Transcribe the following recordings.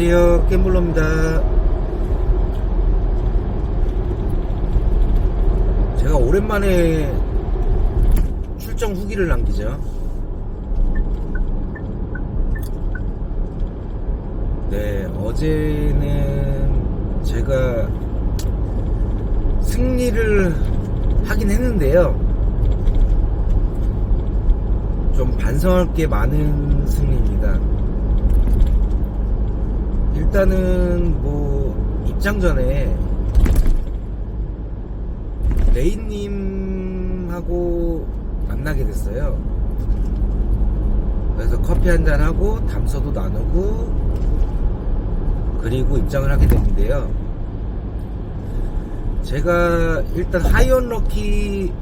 안녕하세요. 겜블러입니다. 제가 오랜만에 출정 후기를 남기죠. 네 어제는 제가 승리를 하긴 했는데요. 좀 반성할 게 많은 승리입니다 일단은 뭐 입장 전에 레이님하고 만나게 됐어요. 그래서 커피 한잔 하고 담소도 나누고 그리고 입장을 하게 됐는데요. 제가 일단 하이언 럭키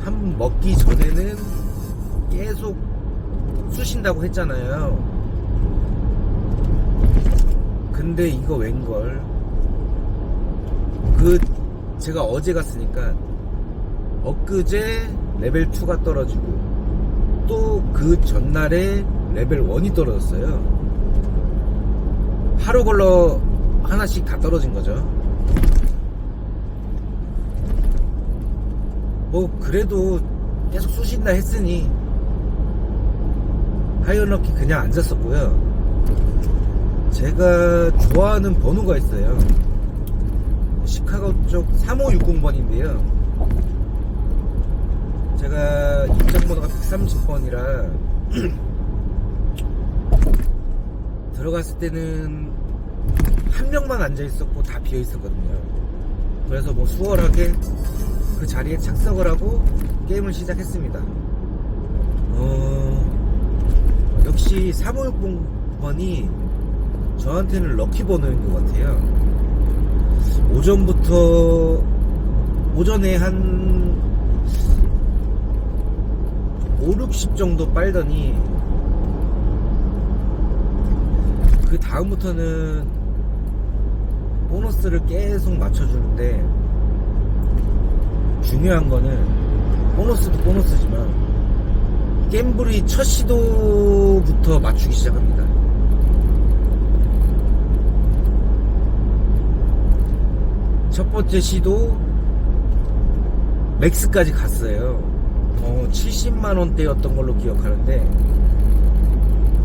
한 먹기 전에는 계속 쑤신다고 했잖아요. 근데 이거 웬걸? 그 제가 어제 갔으니까 엊그제 레벨 2가 떨어지고 또 그 전날에 레벨 1이 떨어졌어요. 하루 걸러 하나씩 다 떨어진 거죠. 뭐 그래도 계속 쑤신다 했으니 하이언럭키 그냥 앉았었고요 제가 좋아하는 번호가 있어요. 시카고 쪽 3560번인데요. 제가 입장번호가 130번이라 들어갔을 때는 한 명만 앉아 있었고 다 비어 있었거든요. 그래서 뭐 수월하게 그 자리에 착석을 하고 게임을 시작했습니다. 어, 역시 3560번이 저한테는 럭키 번호인 것 같아요. 오전부터 오전에 한 5, 60 정도 빨더니 그 다음부터는 보너스를 계속 맞춰주는데 중요한 거는 보너스도 보너스지만 갬블이 첫 시도부터 맞추기 시작합니다. 첫 번째 시도 맥스까지 갔어요. 어, 70만 원대였던 걸로 기억하는데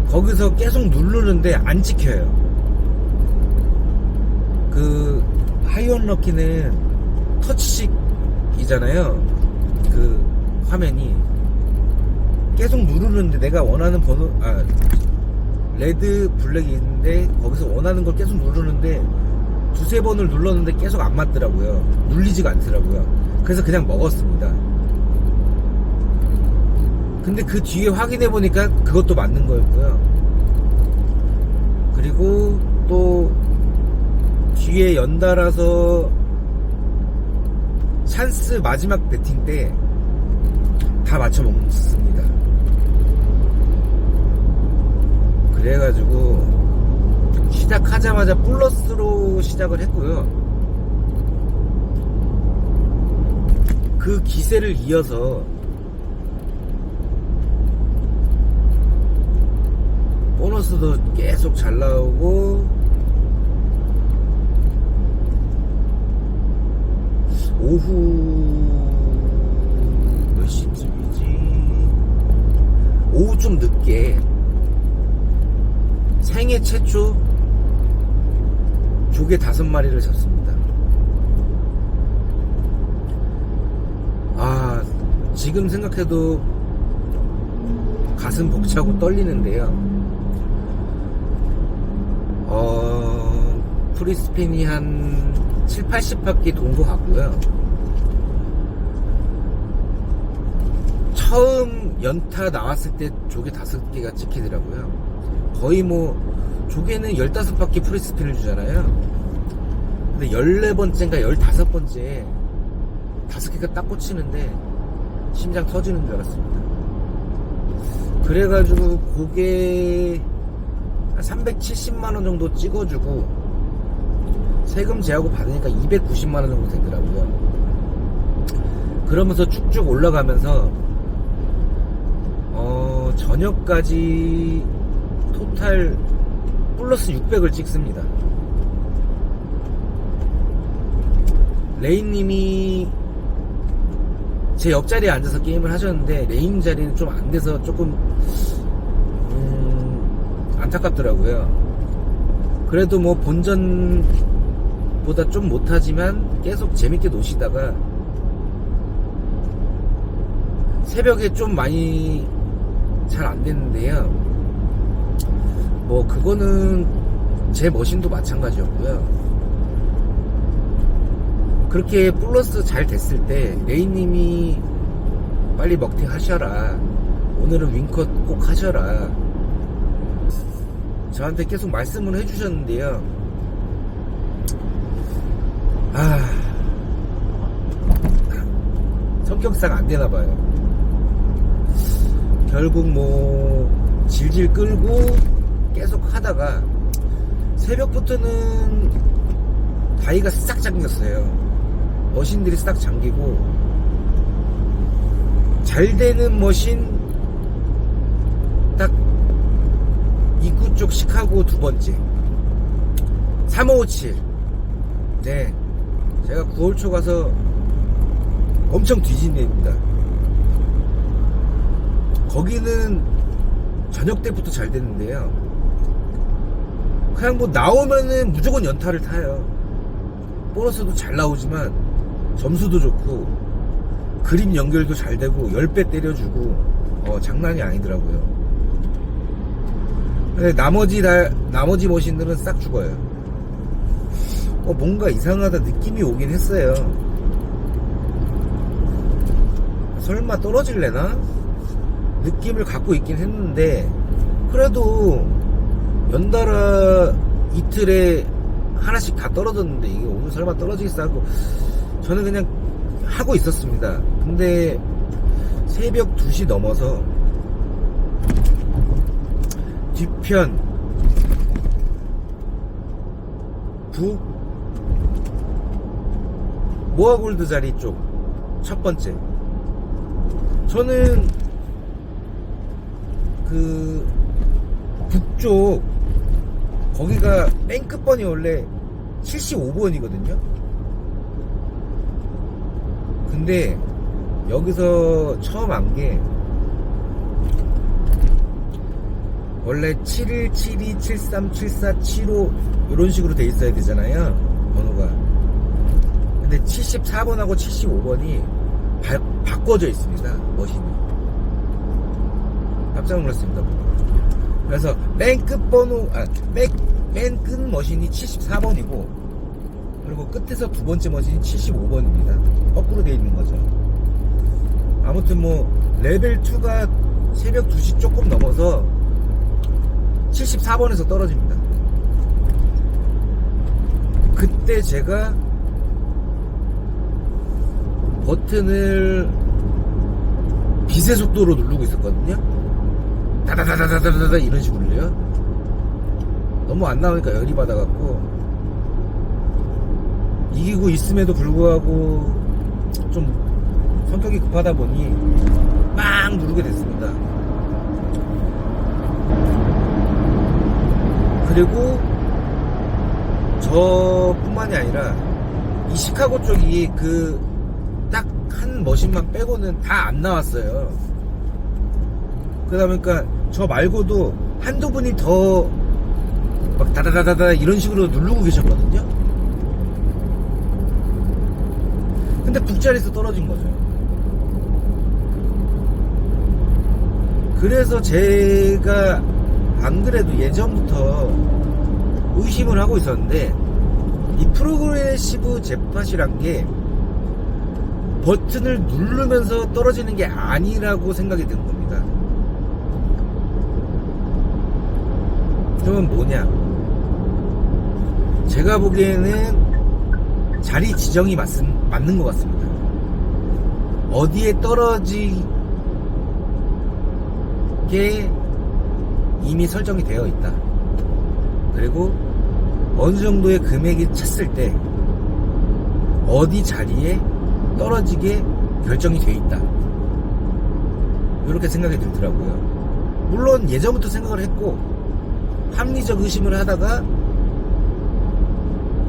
거기서 계속 누르는데 안 찍혀요. 그 하이온 럭키는 터치식이잖아요. 그 화면이 계속 누르는데 내가 원하는 번호 아 레드 블랙이 있는데 거기서 원하는 걸 계속 누르는데 두세 번을 눌렀는데 계속 안 맞더라고요. 눌리지가 않더라고요. 그래서 그냥 먹었습니다. 근데 그 뒤에 확인해 보니까 그것도 맞는 거였고요. 그리고 또 뒤에 연달아서 찬스 마지막 배팅 때 다 맞춰 먹습니다. 그래가지고 시작 하자마자 플러스로 시작을 했고요. 그 기세를 이어서 보너스도 계속 잘 나오고 오후 몇 시쯤이지? 오후 좀 늦게 생애 최초 조개 다섯 마리를 잡습니다. 아, 지금 생각해도 가슴 벅차고 떨리는데요. 어, 프리스핀이 한 7, 80바퀴 돈 것 같고요. 처음 연타 나왔을 때 조개 다섯 개가 찍히더라고요. 거의 뭐, 조개는 15바퀴 프리스핀을 주잖아요. 근데 14번째인가 15번째 다섯 개가 딱 꽂히는데 심장 터지는 줄 알았습니다. 그래가지고 한 370만원 정도 찍어주고 세금 제하고 받으니까 290만원 정도 되더라고요. 그러면서 쭉쭉 올라가면서 어, 저녁까지 토탈 플러스 600을 찍습니다. 레인님이 제 옆자리에 앉아서 게임을 하셨는데 레인 자리는 좀 안 돼서 조금 음, 안타깝더라고요. 그래도 뭐 본전보다 좀 못하지만 계속 재밌게 노시다가 새벽에 좀 많이 잘 안 됐는데요. 뭐 그거는 제 머신도 마찬가지였고요. 그렇게 플러스 잘 됐을 때 레이님이 빨리 먹튀 하셔라. 오늘은 윙컷 꼭 하셔라. 저한테 계속 말씀을 해주셨는데요. 아 성격상 안 되나 봐요. 결국 뭐 질질 끌고 계속 하다가 새벽부터는 다이가 싹 잠겼어요. 머신들이 싹 잠기고 잘 되는 머신 딱 입구 쪽 시카고 두 번째. 3557 네. 제가 9월 초 가서 엄청 뒤진 데입니다. 거기는 저녁 때부터 잘 됐는데요. 그냥 뭐 나오면은 무조건 연타를 타요. 보너스도 잘 나오지만 점수도 좋고 그림 연결도 잘 되고 10배 때려주고 어, 장난이 아니더라고요. 근데 나머지 다, 나머지 머신들은 싹 죽어요. 어, 뭔가 이상하다 느낌이 오긴 했어요. 설마 떨어질래나? 느낌을 갖고 있긴 했는데 그래도 연달아 이틀에 하나씩 다 떨어졌는데 이게 오늘 설마 떨어지겠어 하고 저는 그냥 하고 있었습니다. 근데 새벽 2시 넘어서 뒤편 북 모아골드 자리 쪽 첫 번째 저는 그 북쪽 거기가 맨 끝번이 원래 75번이거든요. 근데 여기서 처음 안 게 원래 71, 72, 73, 74, 75 이런 식으로 돼 있어야 되잖아요. 번호가. 근데 74번하고 75번이 바꿔져 있습니다. 머신이. 깜짝 놀랐습니다. 그래서 맨 끝 번호, 아, 맨, 맨 끝 머신이 74번이고, 그리고 끝에서 두 번째 머신이 75번입니다. 거꾸로 되어 있는 거죠. 아무튼 뭐, 레벨 2가 새벽 2시 조금 넘어서 74번에서 떨어집니다. 그때 제가 버튼을 빛의 속도로 누르고 있었거든요. 다다다다다다다 이런 식으로요. 너무 안 나오니까 열이 받아갖고 이기고 있음에도 불구하고 좀 성격이 급하다 보니 빵 누르게 됐습니다. 그리고 저뿐만이 아니라 이 시카고 쪽이 그 딱 한 머신만 빼고는 다 안 나왔어요. 그러다 보니까 저 말고도 한두 분이 더 막 다다다다다 이런 식으로 누르고 계셨거든요. 근데 북자리에서 떨어진 거죠. 그래서 제가 안 그래도 예전부터 의심을 하고 있었는데 이 프로그레시브 jet팟이란 게 버튼을 누르면서 떨어지는 게 아니라고 생각이 드는 겁니다. 그러면 뭐냐? 제가 보기에는 자리 지정이 맞, 맞는 것 같습니다. 어디에 떨어지게 이미 설정이 되어 있다. 그리고 어느 정도의 금액이 찼을 때 어디 자리에 떨어지게 결정이 돼 있다. 이렇게 생각이 들더라고요. 물론 예전부터 생각을 했고 합리적 의심을 하다가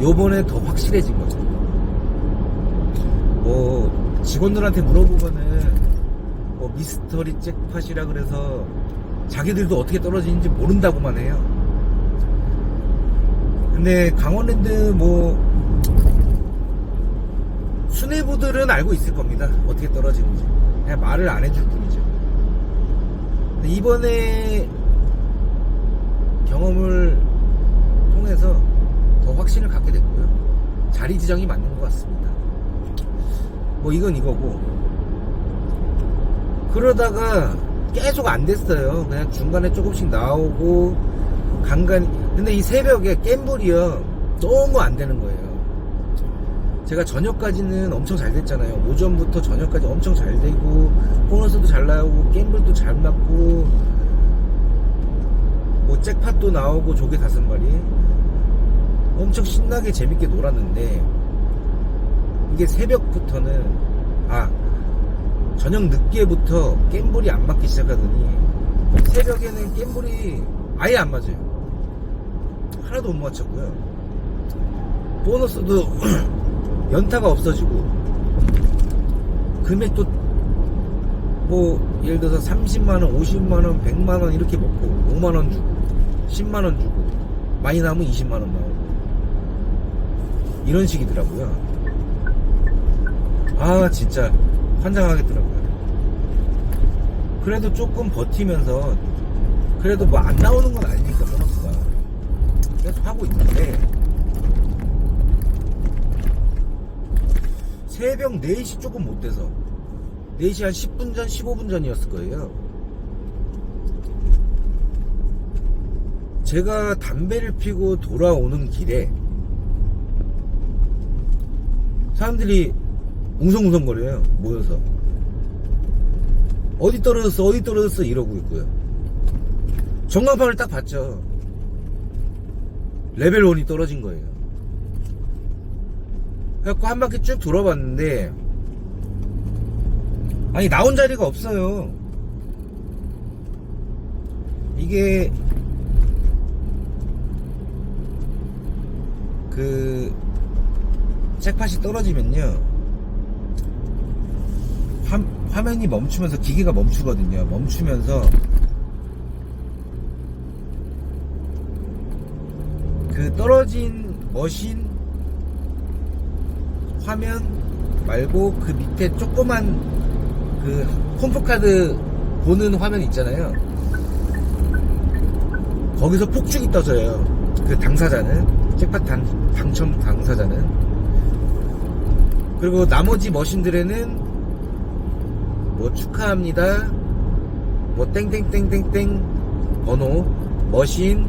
요번에 더 확실해진 거죠. 뭐 직원들한테 물어보면은 뭐 미스터리 잭팟이라 그래서 자기들도 어떻게 떨어지는지 모른다고만 해요. 근데 강원랜드 뭐 수뇌부들은 알고 있을 겁니다. 어떻게 떨어지는지. 그냥 말을 안 해줄 뿐이죠. 이번에 경험을 통해서 더 확신을 갖게 됐고요. 자리 지정이 맞는 것 같습니다. 뭐 이건 이거고. 그러다가 계속 안 됐어요. 그냥 중간에 조금씩 나오고 간간히. 근데 이 새벽에 겜블이요. 너무 안 되는 거예요. 제가 저녁까지는 엄청 잘 됐잖아요. 오전부터 저녁까지 엄청 잘 되고 보너스도 잘 나오고 겜블도 잘 맞고 뭐 잭팟도 나오고 조개 다섯 마리 엄청 신나게 재밌게 놀았는데 이게 새벽부터는 아 저녁 늦게부터 겜블이 안 맞기 시작하더니 새벽에는 겜블이 아예 안 맞아요. 하나도 못 맞췄고요. 보너스도 연타가 없어지고 금액도 뭐 예를 들어서 30만원, 50만원, 100만원 이렇게 먹고 5만원 주고 10만원 주고 많이 나오면 20만원 나오고 이런 식이더라고요. 아 진짜 환장하겠더라고요. 그래도 조금 버티면서 그래도 뭐 안 나오는 건 아니니까 보너스가 계속 하고 있는데 새벽 4시 조금 못 돼서 4시 한 10분 전, 15분 전이었을 거예요. 제가 담배를 피고 돌아오는 길에 사람들이 웅성웅성거려요. 모여서. 어디 떨어졌어, 어디 떨어졌어 이러고 있고요. 전광판을 딱 봤죠. 레벨 1이 떨어진 거예요. 그래갖고 한 바퀴 쭉 돌아봤는데 아니 나온 자리가 없어요 이게 그 책팟이 떨어지면요 화, 화면이 멈추면서 기계가 멈추거든요 멈추면서 그 떨어진 머신 화면 말고 그 밑에 조그만 그 홈프카드 보는 화면 있잖아요. 거기서 폭죽이 떠져요. 그 당사자는 잭팟 당, 당첨 당사자는 그리고 나머지 머신들에는 뭐 축하합니다. 뭐 땡땡땡땡땡 번호 머신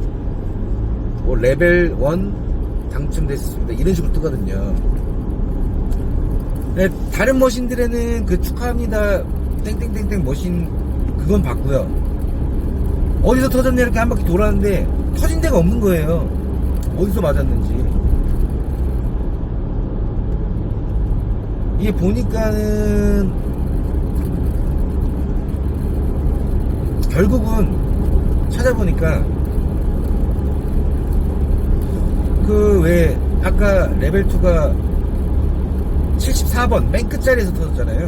뭐 레벨 1 당첨됐습니다. 이런 식으로 뜨거든요. 네, 다른 머신들에는 그 축하합니다 땡땡땡땡 머신 그건 봤고요 어디서 터졌냐 이렇게 한 바퀴 돌았는데 터진 데가 없는 거예요 어디서 맞았는지 이게 보니까는 결국은 찾아보니까 그 왜 아까 레벨 2가 74번 맨 끝자리에서 터졌잖아요.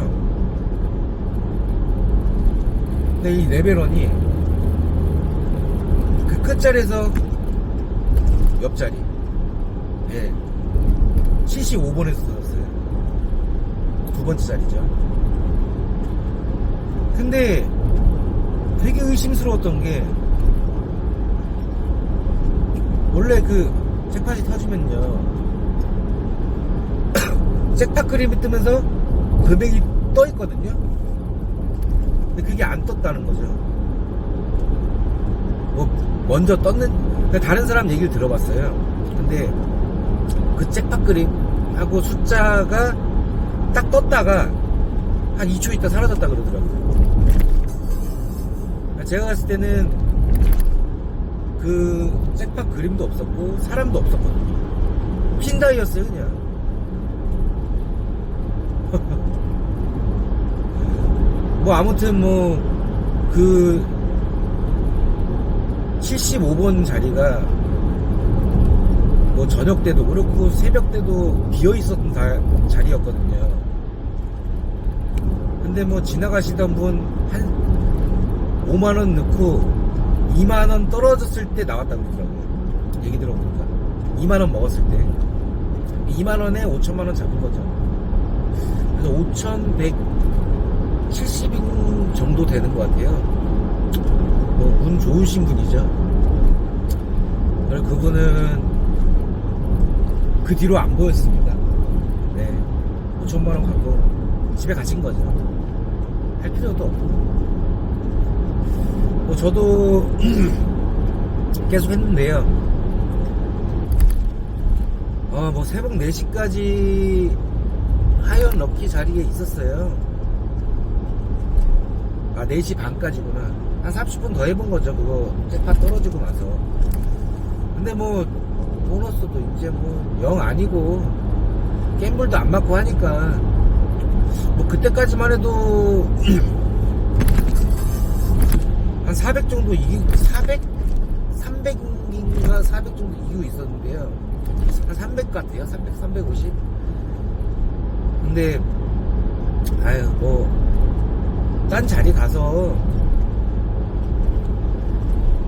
근데 이 레벨원이 그 끝자리에서 옆자리 예 75번에서 터졌어요. 두 번째 자리죠. 근데 되게 의심스러웠던 게 원래 그 잭팟이 터지면요 잭팟 그림이 뜨면서 금액이 떠 있거든요. 근데 그게 안 떴다는 거죠. 뭐 먼저 떴는 그러니까 다른 사람 얘기를 들어봤어요. 근데 그 잭팟 그림하고 숫자가 딱 떴다가 한 2초 있다 사라졌다 그러더라고요. 그러니까 제가 갔을 때는 그 잭팟 그림도 없었고 사람도 없었거든요. 핀다이였어요 그냥. 뭐 아무튼 뭐 그 75번 자리가 뭐 저녁 때도 그렇고 새벽 때도 비어 있었던 다- 자리였거든요. 근데 뭐 지나가시던 분 한 5만 원 넣고 2만 원 떨어졌을 때 나왔다고 그러더라고요. 얘기 들어보니까 2만 원 먹었을 때 2만 원에 5천만 원 잡은 거죠. 그래서 5,170인 정도 되는 것 같아요. 뭐 운 좋으신 분이죠. 그래서 그분은 그 뒤로 안 보였습니다. 네, 5천만 원 갖고 집에 가신 거죠. 할 필요도 없고. 뭐 저도 계속 했는데요. 어, 뭐 새벽 4시까지 하이언 럭키 자리에 있었어요. 아, 4시 반까지구나. 한 30분 더 해본 거죠. 그거 세파 떨어지고 나서. 근데 뭐, 보너스도 이제 뭐, 영 아니고, 갬블도 안 맞고 하니까, 뭐, 그때까지만 해도, 한 400 정도 이기, 400? 300인가 400 정도 이기고 있었는데요. 한 300 같아요. 300, 350. 근데, 아유, 뭐, 딴 자리 가서,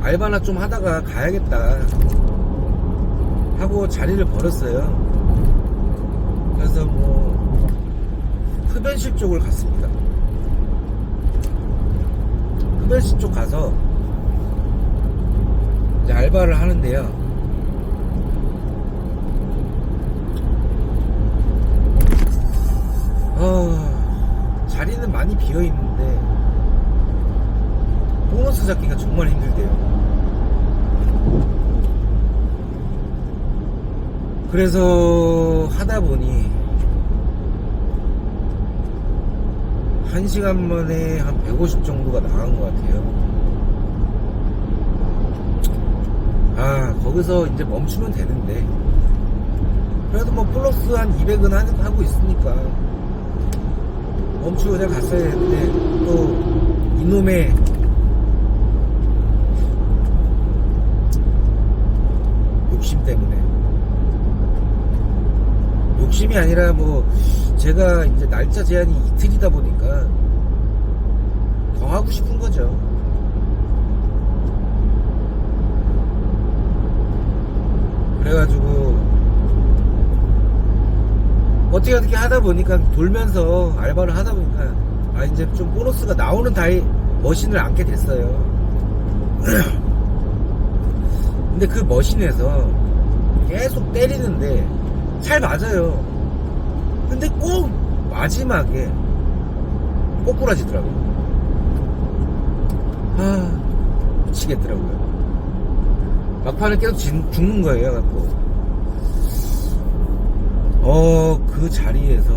알바나 좀 하다가 가야겠다. 하고 자리를 벌었어요. 그래서 뭐, 흡연실 쪽을 갔습니다. 흡연실 쪽 가서, 이제 알바를 하는데요. 어, 자리는 많이 비어 있는데 보너스 잡기가 정말 힘들대요. 그래서 하다 보니 한 시간 만에 한 150 정도가 나간 것 같아요. 아, 거기서 이제 멈추면 되는데. 그래도 뭐 플러스 한 200은 하고 있으니까. 멈추고 그냥 갔어야 되는데, 또, 이놈의, 욕심 때문에. 욕심이 아니라 뭐, 제가 이제 날짜 제한이 이틀이다 보니까, 더 하고 싶은 거죠. 그래가지고 어떻게 어떻게 하다 보니까 돌면서 알바를 하다 보니까 아 이제 좀 보너스가 나오는 다이 머신을 앉게 됐어요. 근데 그 머신에서 계속 때리는데 잘 맞아요. 근데 꼭 마지막에 꼬꾸라지더라고요. 아 미치겠더라고요. 막판에 계속 진- 죽는 거예요, 갖고. 어, 그 자리에서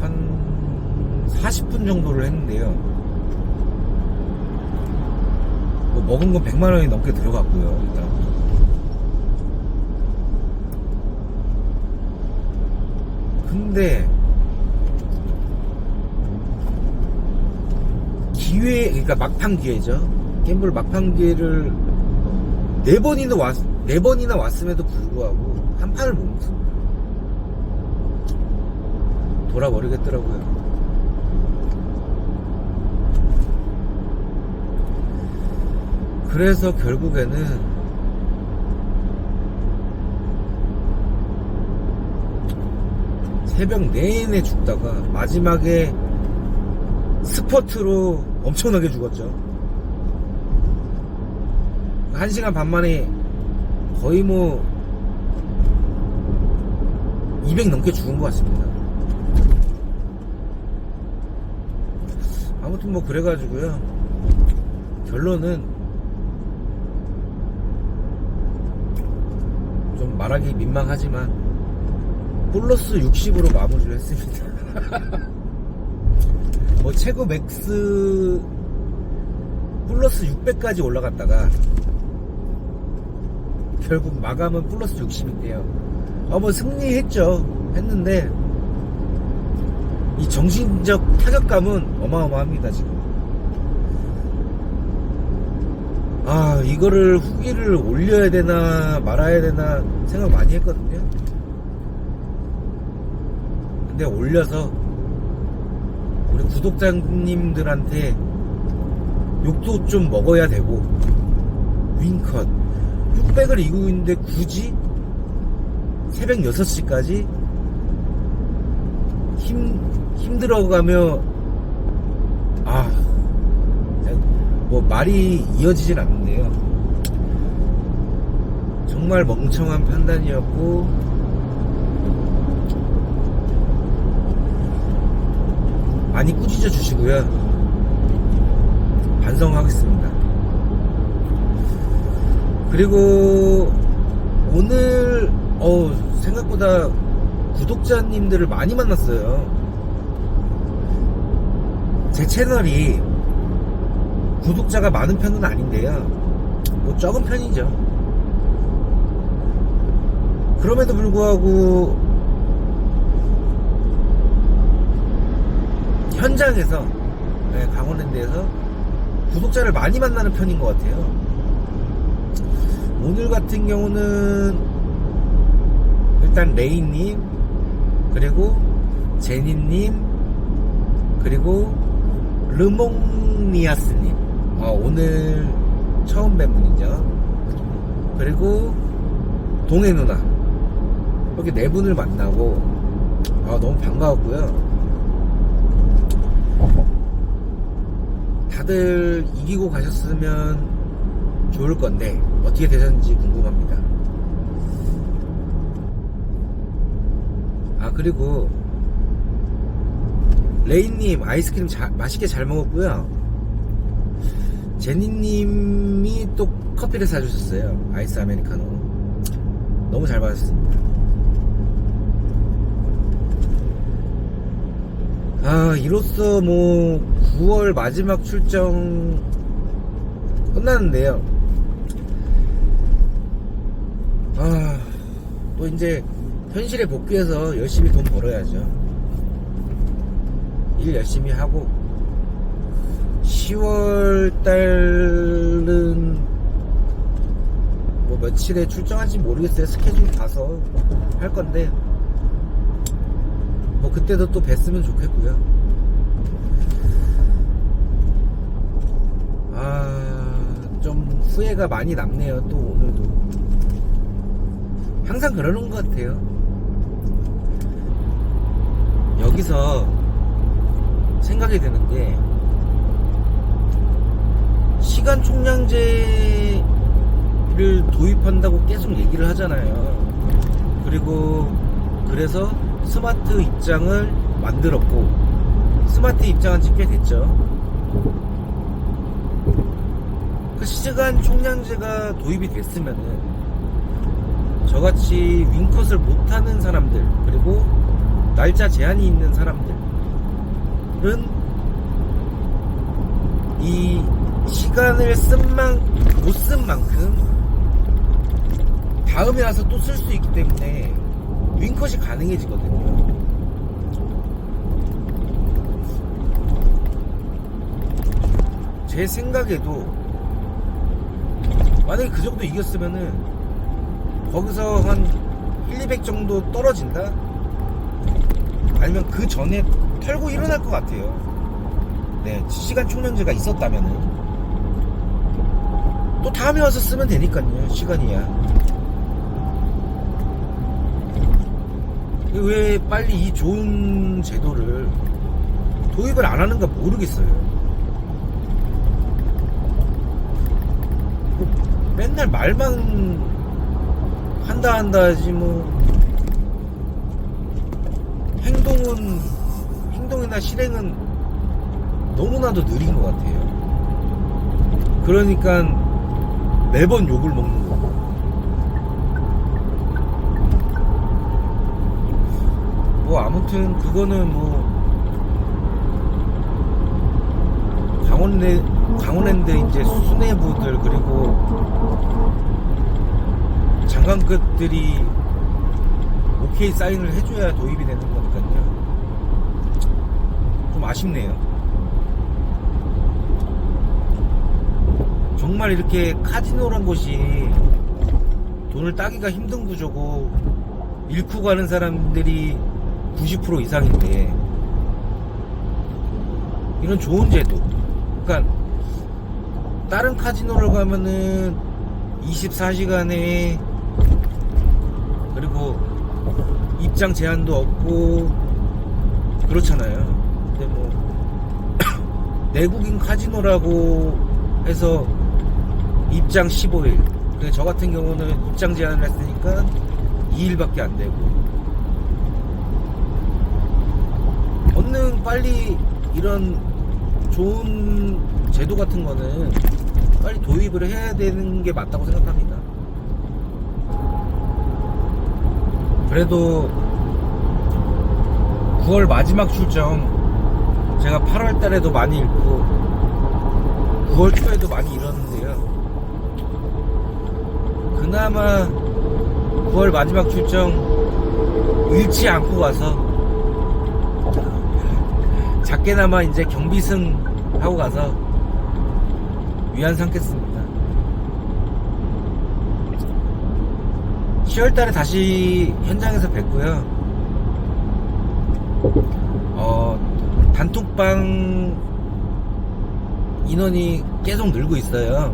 한 40분 정도를 했는데요. 뭐 먹은 건 100만 원이 넘게 들어갔고요, 일단. 근데 기회, 그러니까 막판 기회죠. 갬블 막판 기회를 네 번이나 왔, 네 번이나 왔음에도 불구하고 한 판을 못 먹습니다. 돌아버리겠더라고요. 그래서 결국에는 새벽 내내 죽다가 마지막에 스퍼트로 엄청나게 죽었죠. 한 시간 반 만에 거의 뭐 200 넘게 죽은 것 같습니다. 아무튼 뭐 그래가지고요. 결론은 좀 말하기 민망하지만 플러스 60으로 마무리를 했습니다. 뭐 최고 맥스 플러스 600까지 올라갔다가 결국 마감은 플러스 60인데요. 어, 뭐 승리했죠. 했는데 이 정신적 타격감은 어마어마합니다 지금. 이거를 후기를 올려야 되나 말아야 되나 생각 많이 했거든요. 근데 올려서 우리 구독자님들한테 욕도 좀 먹어야 되고 윙컷 흑백을 이기고 있는데 굳이 새벽 6시까지 힘, 힘들어가며 아, 뭐 말이 이어지진 않는데요. 정말 멍청한 판단이었고 많이 꾸짖어 주시고요. 반성하겠습니다. 그리고 오늘 어 생각보다 구독자님들을 많이 만났어요. 제 채널이 구독자가 많은 편은 아닌데요. 뭐 적은 편이죠. 그럼에도 불구하고 현장에서 네, 강원랜드에서 구독자를 많이 만나는 편인 것 같아요. 오늘 같은 경우는 일단 레이님 그리고 제니님 그리고 르몽니아스님 어, 오늘 처음 뵌 분이죠. 그리고 동해 누나 이렇게 네 분을 만나고 아, 너무 반가웠고요. 다들 이기고 가셨으면 좋을 건데 어떻게 되셨는지 궁금합니다. 아 그리고 레인님 아이스크림 자- 맛있게 잘 먹었고요. 제니님이 또 커피를 사주셨어요. 아이스 아메리카노. 너무 잘 받았습니다. 아, 이로써 뭐 9월 마지막 출정 끝났는데요. 아, 또 이제 현실에 복귀해서 열심히 돈 벌어야죠. 일 열심히 하고 10월 달은 뭐 며칠에 출정할지 모르겠어요. 스케줄 봐서 할 건데 뭐 그때도 또 뵀으면 좋겠고요. 아, 좀 후회가 많이 남네요. 또 오늘도. 항상 그러는 것 같아요. 여기서 생각이 드는 게 시간 총량제를 도입한다고 계속 얘기를 하잖아요. 그리고 그래서 스마트 입장을 만들었고 스마트 지꽤 됐죠. 그 시간 총량제가 도입이 됐으면은 저같이 윙컷을 못하는 사람들 그리고 날짜 제한이 있는 사람들은 이 시간을 쓴만못 쓴 만큼 다음에 와서 또 쓸 수 있기 때문에 윙컷이 가능해지거든요. 제 생각에도 만약에 그 정도 이겼으면은 거기서 한 1, 200 정도 떨어진다? 아니면 그 전에 털고 일어날 것 같아요. 네, 시간 총량제가 있었다면은. 또 다음에 와서 쓰면 되니까요, 시간이야. 왜 빨리 이 좋은 제도를 도입을 안 하는가 모르겠어요. 뭐 맨날 말만 한다 한다 하지 뭐 행동은 행동이나 실행은 너무나도 느린 것 같아요. 그러니까 매번 욕을 먹는 거고. 뭐 아무튼 그거는 뭐 강원랜드 강원랜드 이제 수뇌부들 그리고 장관급들이 오케이 사인을 해줘야 도입이 되는 거니까요. 좀 아쉽네요. 정말 이렇게 카지노란 곳이 돈을 따기가 힘든 구조고 잃고 가는 사람들이 90% 이상인데 이런 좋은 제도. 그러니까 다른 카지노를 가면은 24시간에 그리고 입장 제한도 없고 그렇잖아요. 근데 뭐 내국인 카지노라고 해서 입장 15일. 근데 저 같은 경우는 입장 제한을 했으니까 2일밖에 안 되고 얼른 빨리 이런 좋은 제도 같은 거는 빨리 도입을 해야 되는 게 맞다고 생각합니다. 그래도 9월 마지막 출정 제가 8월 달에도 많이 읽고 9월 초에도 많이 잃었는데요. 그나마 9월 마지막 출정 잃지 않고 가서 작게나마 이제 경비승 하고 가서 위안 삼겠습니다. 10월 달에 다시 현장에서 뵙고요. 어, 단톡방 인원이 계속 늘고 있어요.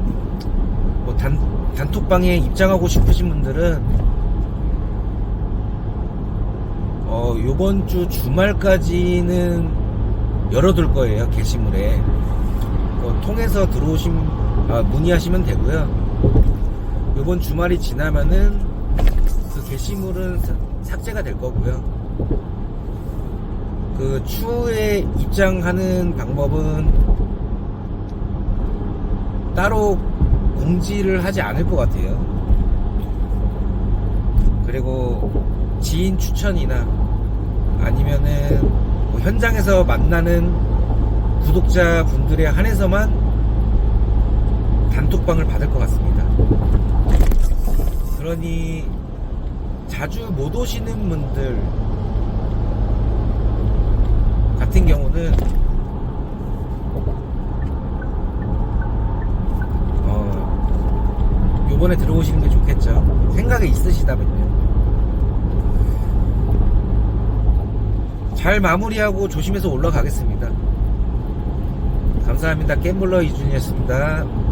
뭐 단, 단톡방에 입장하고 싶으신 분들은 어, 요번 주 주말까지는 열어둘 거예요 게시물에. 어, 통해서 들어오신 아, 문의하시면 되고요. 이번 주말이 지나면은 그 게시물은 사- 삭제가 될 거고요. 그 추후에 입장하는 방법은 따로 공지를 하지 않을 것 같아요. 그리고 지인 추천이나 아니면은 뭐 현장에서 만나는 구독자 분들에 한해서만 단톡방을 받을 것 같습니다. 그러니 자주 못 오시는 분들 같은 경우는 어, 요번에 들어오시는 게 좋겠죠. 생각이 있으시다면요. 잘 마무리하고 조심해서 올라가겠습니다. 감사합니다. 겜블러 이준이었습니다.